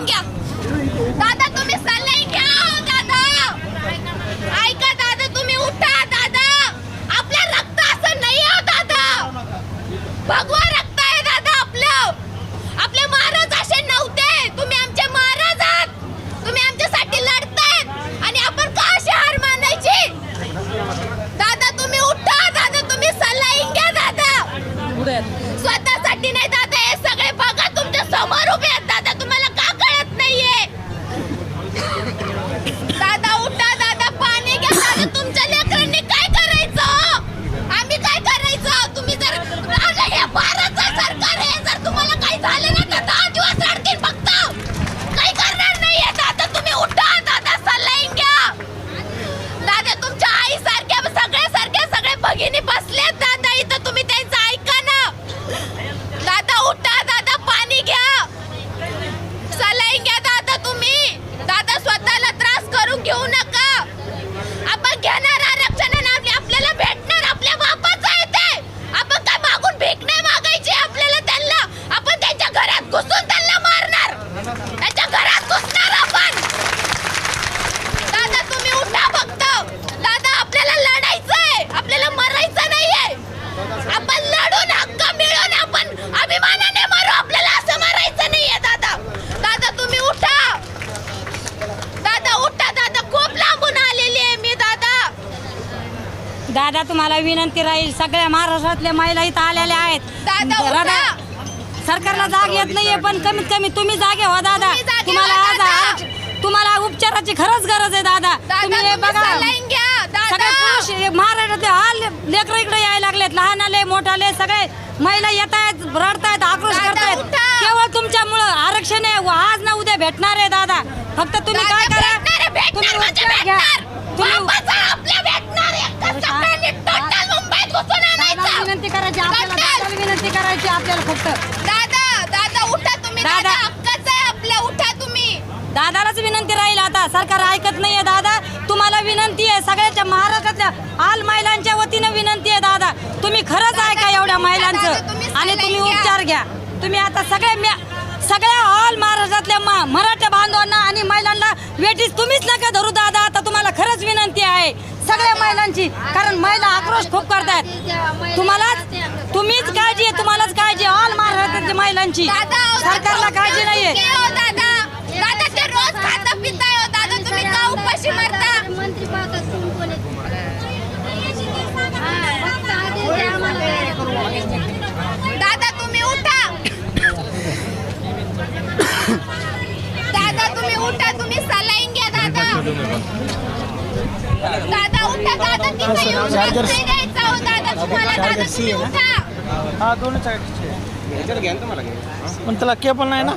नाही घ्या. दादा तुम्ही सल्ले घ्या हो, दादा. ऐका दादा तुम्ही उठा दादा. आपल्या रक्त असं नाही हो दादा. भगवा रक्त आहे दादा आपलं. आपले महाराज असे नव्हते. तुम्ही आमचे महाराज आहात. तुम्ही आमच्यासाठी लढतायत. आणि आपण का अशी हार मानायची? दादा तुम्ही उठा दादा तुम्ही सल्ला घ्या दादा. आमचं सरकार आहे जर तुम्हाला काही झालं ना तर दहा दिवस रडतील फक्त. काही करणार नाहीये. दादा तुम्ही उठा. दादा सल्लाईन घ्या. दादा तुमच्या आई सारख्या सगळे सारख्या सगळे भगिनी बसलेत. दादा इथं तुम्ही त्यांचं ऐका ना. दादा उठा. दादा पाणी घ्या. सल्लाईन घ्या दादा तुम्ही. दादा स्वतःला त्रास करून घेऊ नका. आपण घ्या ना आणि आपले- आपल्याला भेटणार आपल्या बापाचं आहे ते आपण काय मागून भीक नाही मागायची आपल्याला त्यांना आपण त्यांच्या घरात घुसून त्यांना मारणार त्यांच्या घरात घुसणार आपण दादा तुम्ही उठा फक्त दादा आपल्याला लढायचंय आपल्याला मरायचं नाहीये आपण लढून हक्क मिळून आपण अभिमानाने मारू आपल्याला असं मारायचं नाहीये दादा दादा तुम्ही उठा दादा उठा दादा खूप लांबून आलेली आहे मी दादा दादा तुम्हाला विनंती राहील सगळ्या महाराष्ट्रातल्या महिला इथं आलेल्या आहेत. दादा, उठा. सरकारला जाग येत नाहीये पण कमीत कमी तुम्ही जागे व्हा दादा. तुम्ही जागे तुम्हाला व्हा, आज दादा. आरक्ष- तुम्हाला उपचाराची खरंच गरज आहे दादा. तुम्ही हे बघा. सगळे पुरुष हे महाराष्ट्रातले लेकर इकडे यायला लागलेत लहान आले मोठाले सगळे महिला येत आहेत रडतायत आक्रोश दादा, करतायत. उठा. केवळ तुमच्यामुळं आरक्षण आहे व आज ना उद्या भेटणार आहे दादा. फक्त तुम्ही काय करा? भेटणार आहे, भेटणार तुम्ही म्हणजे उपचार घ्या. तुम्ही विनंती करायची आपल्याला फक्त. दादा दादा उठा तुम्ही. दादा. दादा हक्काच आहे आपल्या उठा तुम्ही. दादालाच विनंती राहील आता. सरकार ऐकत नाहीये दादा. तुम्हाला विनंती आहे सगळ्याच्या महाराष्ट्रातल्या आल महिलांच्या वतीनं विनंती आहे दादा. तुम्ही खरंच ऐका एवढ्या महिलांचं. आणि तुम्ही घ्या. उपचार घ्या. तुम्ही आता सगळ्या म्या- सगळ्या ऑल महाराष्ट्रातल्या मा- मराठा बांधवांना आणि महिलांना वेटीस तुम्हीच नका धरू दादा. आता तुम्हाला खरंच विनंती आहे. सगळ्या महिलांची कारण महिला आक्रोश खूप करतायत. आहे ऑल महाराष्ट्रातल्या महिलांची. सरकारला काळजी नाहीये. के हो दादा. दादा ते रोज खाता पिताय हो दादा. तुम्ही उठा. दादा तुम्ही उठा. तुम्ही सलाईन घ्या दादा. दादा उठा दादा. तिथे येऊन चार्जर- रस्ते द्यायचा हो दादा. तुम्हाला दादा तुम्ही? उठा. हा दोनच आहे पण त्याला केबल नाही ना?